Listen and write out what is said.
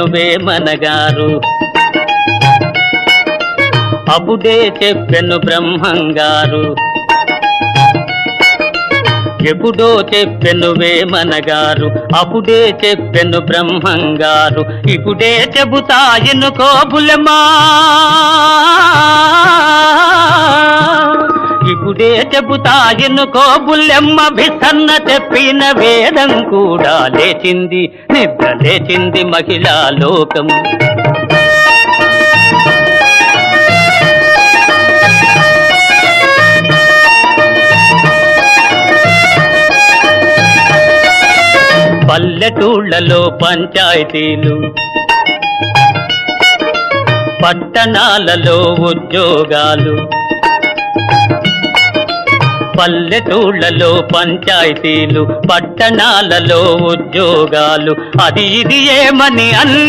వేమనగారు అప్పుడే చెప్పెను బ్రహ్మంగారు. ఎప్పుడో చెప్పెను వేమనగారు అప్పుడే చెప్పెను బ్రహ్మంగారు. ఇప్పుడే చెబుతా ఎన్నుకో బులమా ఇప్పుడే చెబుతా ఎన్నుకో బుల్లెమ్మ భిసన్న చెప్పిన వేదం కూడా లేచింది నిద్ర లేచింది మహిళా లోకం. పల్లెటూళ్ళలో పంచాయతీలు పట్టణాలలో ఉద్యోగాలు పల్లెటూళ్ళలో పంచాయతీలు పట్టణాలలో ఉద్యోగాలు. అది ఇది ఏమని అన్ని